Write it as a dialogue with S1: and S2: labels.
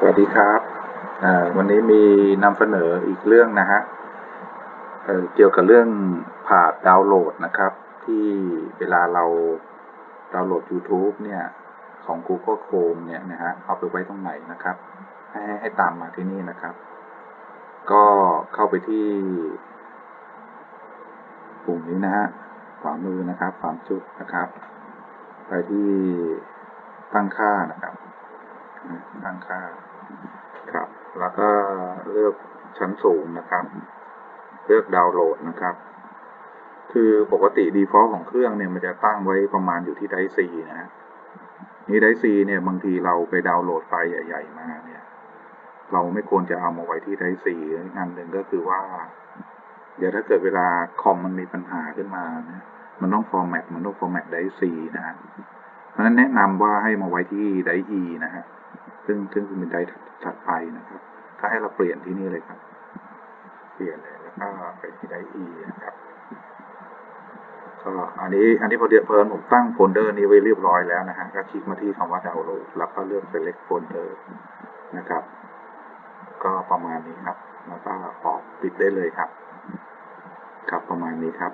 S1: สวัสดีครับวันนี้มีนำเสนออีกเรื่องนะฮะเเกี่ยวกับเรื่องผาดดาวน์โหลดนะครับ ที่เวลาเราดาวน์โหลด YouTube เนี่ย ของ Google Chrome เนี่ยนะฮะเอาไปไว้ตรงไหนนะครับ ให้ให้ตามมาที่นี่นะครับ ก็เข้าไปที่ปุ่มนี้นะฮะขวามือนะครับสามจุดนะครับ ไปที่ตั้งค่านะครับ ตั้งค่าครับ แล้วก็เลือกชั้นสูงนะครับ เลือกดาวน์โหลดนะครับ คือปกติ default ของเครื่องเนี่ยมันจะตั้งไว้ประมาณอยู่ที่ไดซีนะฮะนี่ไดซีเนี่ยบางทีเราไปดาวน์โหลดไฟล์ใหญ่ ๆ มาเนี่ย เราไม่ควรจะเอามาไว้ที่ไดซีอีกอันหนึ่งก็คือว่า เดี๋ยวถ้าเกิดเวลาคอมมันมีปัญหาขึ้นมาเนี่ยมันต้องฟอร์แมตมันต้องฟอร์แมตไดซีนะฮะเพราะฉะนั้นแนะนำว่าให้มาไว้ที่ไดอีนะฮะ ซึ่งซึ่งเป็นไดถัดไปนะครับ ก็ให้เราเปลี่ยนที่นี่เลยครับ เปลี่ยนเลยแล้วก็ไปที่ไดอีนะครับก็อันนี้อันนี้พอเดียวเพลินผมตั้งโฟลเดอร์นี้ไว้เรียบร้อยแล้วนะฮะก็คลิกมาที่คำว่าดาวน์โหลดแล้วก็เลือก select folder นะครับ ก็ประมาณนี้ครับ แล้วก็ออกปิดได้เลยครับ ครับประมาณนี้ครับ